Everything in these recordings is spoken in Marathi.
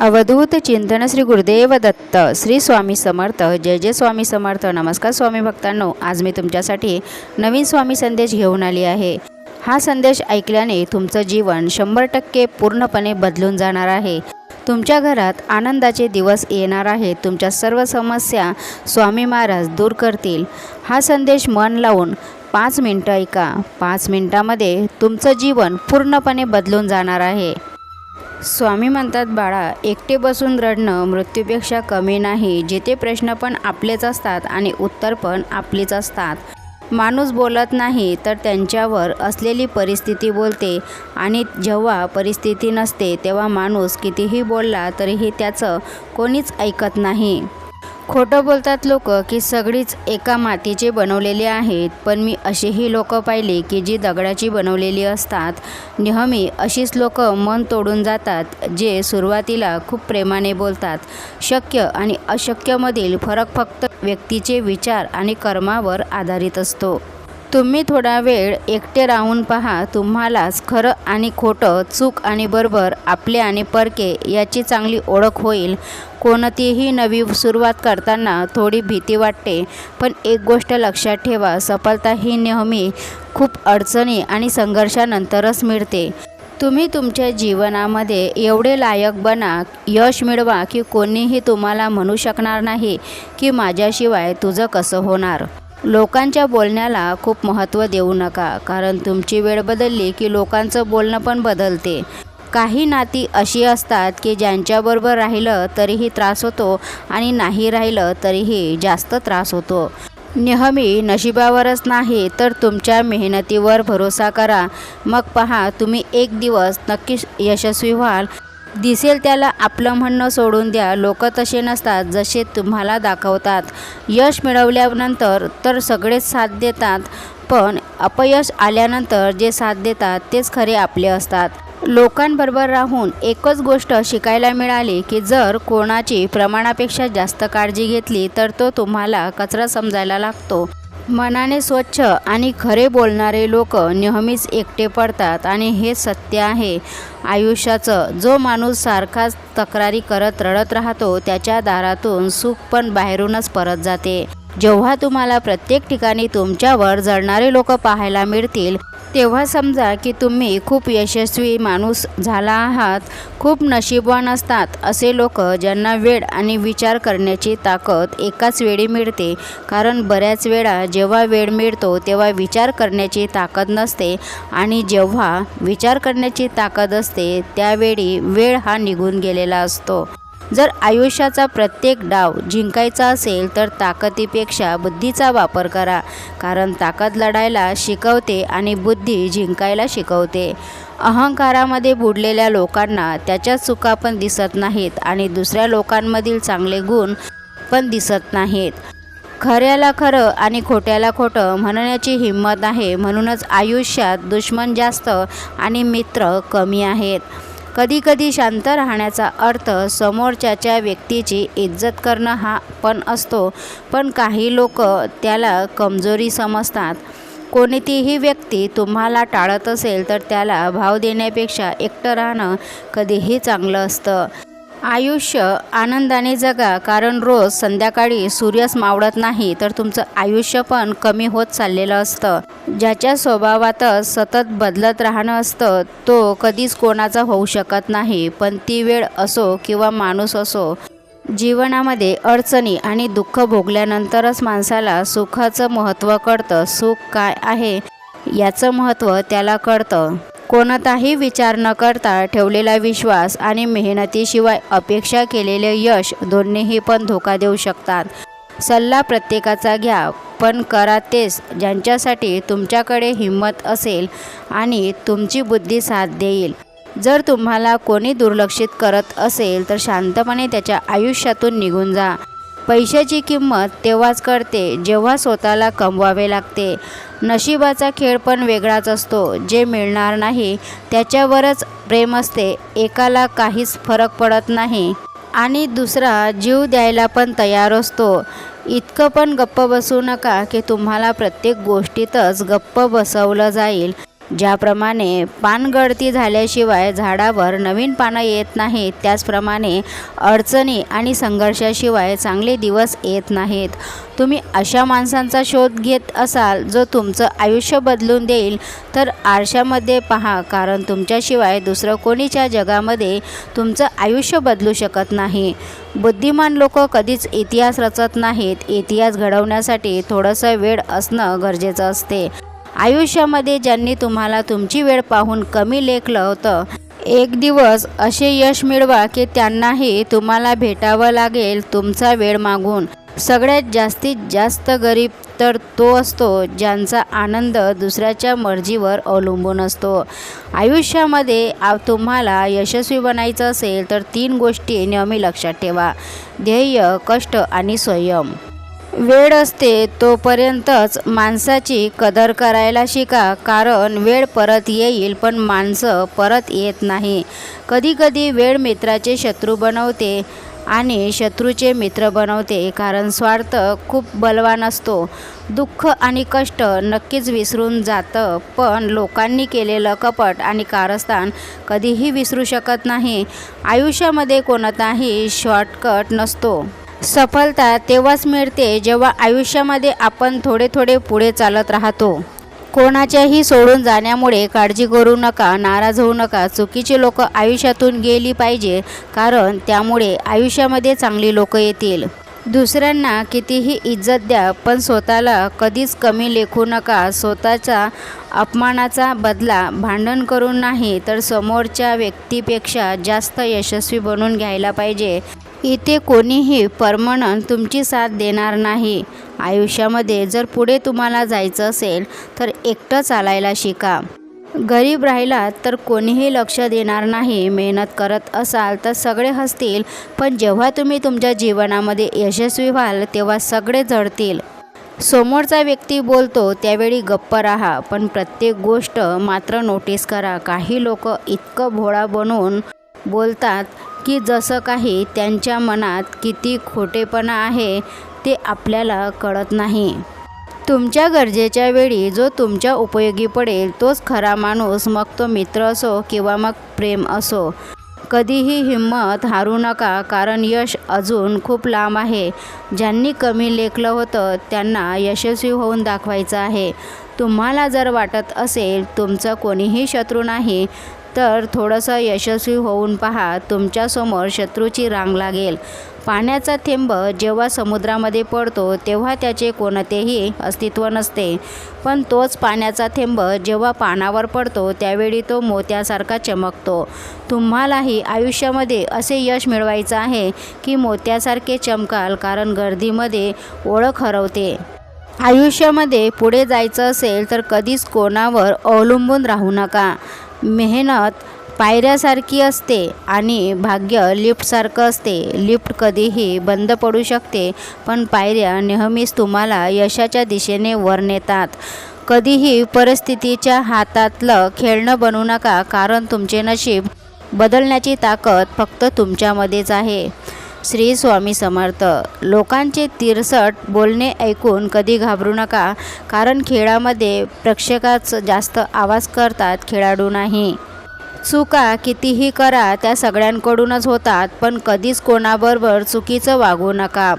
अवधूत चिंतन श्री गुरुदेव दत्त श्री स्वामी समर्थ जय जय स्वामी समर्थ. नमस्कार स्वामी भक्तांनो आज मी तुमच्यासाठी नवीन स्वामी संदेश घेऊन आली आहे. हा संदेश ऐकल्याने तुमचं जीवन शंभर टक्के पूर्णपणे बदलून जाणार आहे. तुमच्या घरात आनंदाचे दिवस येणार आहे तुमच्या सर्व समस्या स्वामी महाराज दूर करतील. हा संदेश मन लावून पाच मिनटं ऐका. पाच मिनटामध्ये तुमचं जीवन पूर्णपणे बदलून जाणार आहे. स्वामी म्हणतात बाळा एकटे बसून रडणं मृत्यूपेक्षा कमी नाही. जिथे प्रश्न पण आपलेच असतात आणि उत्तर पण आपलीच असतात. माणूस बोलत नाही तर त्यांच्यावर असलेली परिस्थिती बोलते. आणि जेव्हा परिस्थिती नसते तेव्हा माणूस कितीही बोलला तरीही त्याचं कोणीच ऐकत नाही. खोटं बोलतात लोक की सगळीच एका मातीचे बनवलेले आहेत. पण मी असेही लोक पाहिले की जी दगडाची बनवलेली असतात. नेहमी अशीच लोक मन तोडून जातात जे सुरुवातीला खूप प्रेमाने बोलतात. शक्य आणि अशक्यमधील फरक फक्त व्यक्तीचे विचार आणि कर्मावर आधारित असतो. तुम्ही थोडा वेळ एकटे राहून पहा. तुम्हालाच खरं आणि खोटं चूक आणि बरोबर आपले आणि परके याची चांगली ओळख होईल. कोणतीही नवी सुरुवात करताना थोडी भीती वाटते. पण एक गोष्ट लक्षात ठेवा सफलता ही नेहमी खूप अडचणी आणि संघर्षानंतरच मिळते. तुम्ही तुमच्या जीवनामध्ये एवढे लायक बना यश मिळवा की कोणीही तुम्हाला म्हणू शकणार नाही की माझ्याशिवाय तुझं कसं होणार? लोकांच्या बोलण्याला खूप महत्त्व देऊ नका कारण तुमची वेळ बदलली की लोकांचं बोलणं पण बदलते. काही नाती अशी असतात की ज्यांच्याबरोबर राहिलं तरीही त्रास होतो आणि नाही राहिलं तरीही जास्त त्रास होतो. नेहमी नशिबावरच नाही तर तुमच्या मेहनतीवर भरोसा करा. मग पहा तुम्ही एक दिवस नक्कीच यशस्वी व्हाल. दिसेल त्याला आपलं म्हणणं सोडून द्या. लोक तसे नसतात जसे तुम्हाला दाखवतात. यश मिळवल्यानंतर तर सगळेच साथ देतात पण अपयश आल्यानंतर जे साथ देतात तेच खरे आपले असतात. लोकांबरोबर राहून एकच गोष्ट शिकायला मिळाली की जर कोणाची प्रमाणापेक्षा जास्त काळजी घेतली तर तो तुम्हाला कचरा समजायला लागतो. मनाने स्वच्छ आणि खरे बोलणारे लोक नेहमीच एकटे पडतात आणि हे सत्य आहे. आयुष्याचं जो माणूस सारखाच तक्रारी करत रडत राहतो त्याच्या दारातून सुख पण बाहेरूनच परत जाते. जेव्हा तुम्हाला प्रत्येक ठिकाणी तुमच्यावर जळणारे लोक पाहायला मिळतील तेव्हा समजा की तुम्ही खूप यशस्वी माणूस झाला आहात खूप नशीबवान असतात असे लोक ज्यांना वेळ आणि विचार करण्याची ताकद एकाच वेळी मिळते. कारण बऱ्याच वेळा जेव्हा वेळ मिळतो तेव्हा विचार करण्याची ताकद नसते आणि जेव्हा विचार करण्याची ताकद असते त्यावेळी वेळ हा निघून गेलेला असतो. जर आयुष्याचा प्रत्येक डाव जिंकायचा असेल तर ताकदीपेक्षा बुद्धीचा वापर करा. कारण ताकद लढायला शिकवते आणि बुद्धी जिंकायला शिकवते. अहंकारामध्ये बुडलेल्या लोकांना त्याच्या चुका पण दिसत नाहीत आणि दुसऱ्या लोकांमधील चांगले गुण पण दिसत नाहीत. खऱ्याला खरं आणि खोट्याला खोटं म्हणण्याची हिंमत आहे म्हणूनच आयुष्यात दुश्मन जास्त आणि मित्र कमी आहेत. कधीकधी शांत राहण्याचा अर्थ समोरच्याच्या व्यक्तीची इज्जत करणं हा पण असतो. पण काही लोक त्याला कमजोरी समजतात. कोणतीही व्यक्ती तुम्हाला टाळत असेल तर त्याला भाव देण्यापेक्षा एकटं राहणं कधीही चांगलं असतं. आयुष्य आनंदाने जगा कारण रोज संध्याकाळी सूर्यच मावळत नाही तर तुमचं आयुष्य पण कमी होत चाललेलं असतं. ज्याच्या स्वभावातच सतत बदलत राहणं असतं तो कधीच कोणाचा होऊ शकत नाही पण ती वेळ असो किंवा माणूस असो जीवनामध्ये अडचणी आणि दुःख भोगल्यानंतरच माणसाला सुखाचं महत्त्व कळतं. सुख काय आहे? याचं महत्त्व त्याला कळतं. कोणताही विचार न करता ठेवलेला विश्वास आणि मेहनतीशिवाय अपेक्षा केलेले यश दोन्हीही पण धोका देऊ शकतात. सल्ला प्रत्येकाचा घ्या पण करा तेच ज्यांच्यासाठी तुमच्याकडे हिंमत असेल आणि तुमची बुद्धी साथ देईल. जर तुम्हाला कोणी दुर्लक्षित करत असेल तर शांतपणे त्याच्या आयुष्यातून निघून जा. पैशाची किंमत तेव्हाच कळते जेव्हा स्वतःला कमवावे लागते. नशिबाचा खेळ पण वेगळाच असतो. जे मिळणार नाही त्याच्यावरच प्रेम असते. एकाला काहीच फरक पडत नाही. आणि दुसरा जीव द्यायला पण तयार असतो. इतकं पण गप्प बसू नका की तुम्हाला प्रत्येक गोष्टीतच गप्प बसवलं जाईल. ज्याप्रमाणे पानगळती झाल्याशिवाय झाडावर नवीन पानं येत नाहीत त्याचप्रमाणे अडचणी आणि संघर्षाशिवाय चांगले दिवस येत नाहीत. तुम्ही अशा माणसांचा शोध घेत असाल जो तुमचं आयुष्य बदलून देईल तर आरशामध्ये पहा कारण तुमच्याशिवाय दुसरं कोणीच्या जगामध्ये तुमचं आयुष्य बदलू शकत नाही. बुद्धिमान लोक कधीच इतिहास रचत नाहीत. इतिहास घडवण्यासाठी थोडंसं वेळ असणं गरजेचं असते. आयुष्यामध्ये ज्यांनी तुम्हाला तुमची वेळ पाहून कमी लेखलं होतं एक दिवस असे यश मिळवा की त्यांनाही तुम्हाला भेटावं लागेल तुमचा वेळ मागून. सगळ्यात जास्तीत जास्त गरीब तर तो असतो ज्यांचा आनंद दुसऱ्याच्या मर्जीवर अवलंबून असतो. आयुष्यामध्ये तुम्हाला यशस्वी बनायचं असेल तर तीन गोष्टी नेहमी लक्षात ठेवा. ध्येय कष्ट आणि संयम. वेळ असते तोपर्यंतच माणसाची कदर करायला शिका कारण वेळ परत येईल पण माणसं परत येत नाही. कधीकधी वेळ मित्राचे शत्रू बनवते आणि शत्रूचे मित्र बनवते कारण स्वार्थ खूप बलवान असतो. दुःख आणि कष्ट नक्कीच विसरून जातं पण लोकांनी केलेलं कपट आणि कारस्थान कधीही विसरू शकत नाही. आयुष्यामध्ये कोणताही शॉर्टकट नसतो. सफलता तेव्हाच मिळते जेव्हा आयुष्यामध्ये आपण थोडे थोडे पुढे चालत राहतो. कोणाच्याही सोडून जाण्यामुळे काळजी करू नका नाराज होऊ नका. चुकीची लोक आयुष्यातून गेली पाहिजे कारण त्यामुळे आयुष्यामध्ये चांगली लोक येतील. दुसऱ्यांना कितीही इज्जत द्या पण स्वतःला कधीच कमी लेखू नका. स्वतःचा अपमानाचा बदला भांडण करून नाही तर समोरच्या व्यक्तीपेक्षा जास्त यशस्वी बनून घ्यायला पाहिजे. इथे कोणीही परमनंट तुमची साथ देणार नाही. आयुष्यामध्ये जर पुढे तुम्हाला जायचं असेल तर एकटं चालायला शिका. गरीब राहिलात तर कोणीही लक्ष देणार नाही. मेहनत करत असाल तर सगळे हसतील. पण जेव्हा तुम्ही तुमच्या जीवनामध्ये यशस्वी व्हाल तेव्हा सगळे जळतील समोरचा व्यक्ती बोलतो त्यावेळी गप्प राहा. पण प्रत्येक गोष्ट मात्र नोटीस करा. काही लोक इतकं भोळा बनवून बोलतात की जसं काही त्यांच्या मनात किती खोटेपणा आहे ते आपल्याला कळत नाही. तुमच्या गरजेच्या वेळी जो तुमच्या उपयोगी पडेल तोच खरा माणूस मग तो मित्र असो किंवा मग प्रेम असो. कधीही हिंमत हारू नका कारण यश अजून खूप लांब आहे. ज्यांनी कमी लेखलं होतं त्यांना यशस्वी होऊन दाखवायचं आहे. तुम्हाला जर वाटत असेल तुमचं कोणीही शत्रू नाही तर थोडंसं यशस्वी होऊन पहा तुमच्यासमोर शत्रूची रांग लागेल. पाण्याचा थेंब जेव्हा समुद्रामध्ये पडतो तेव्हा त्याचे कोणतेही अस्तित्व नसते. पण तोच पाण्याचा थेंब जेव्हा पानावर पडतो त्यावेळी तो मोत्यासारखा चमकतो. तुम्हालाही आयुष्यामध्ये असे यश मिळवायचं आहे की मोत्यासारखे चमकाल कारण गर्दीमध्ये ओळख हरवते. आयुष्यामध्ये पुढे जायचं असेल तर कधीच कोणावर अवलंबून राहू नका. मेहनत पायऱ्यासारखी असते आणि भाग्य लिफ्टसारखं असते. लिफ्ट कधीही बंद पडू शकते पण पायऱ्या नेहमीच तुम्हाला यशाच्या दिशेने वर नेतात. कधीही परिस्थितीच्या हातातलं खेळणं बनवू नका कारण तुमचे नशीब बदलण्याची ताकद फक्त तुमच्यामध्येच आहे. श्री स्वामी समर्थ. लोकांचे तिरसट बोलणे ऐकून कधी घाबरू नका कारण खेळामध्ये प्रेक्षकाच जास्त आवाज करतात खेळाडू नाही. चुका कितीही करा त्या सगळ्यांकडूनच होतात पण कधीच कोणाबरोबर चुकीचं वागू नका.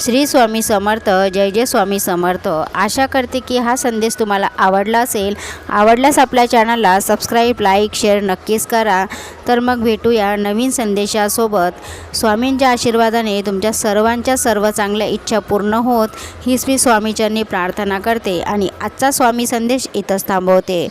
श्री स्वामी समर्थ जय जय स्वामी समर्थ. आशा करते की हा संदेश तुम्हाला आवडला असेल. आवडल्यास आपल्या चॅनलला सबस्क्राईब लाईक शेअर नक्कीच करा. तर मग भेटूया नवीन संदेशासोबत. स्वामींच्या आशीर्वादाने तुमच्या सर्वांच्या सर्व चांगल्या इच्छा पूर्ण होत. हीच मी स्वामीचरणी प्रार्थना करते आणि आजचा स्वामी संदेश इथंच थांबवते.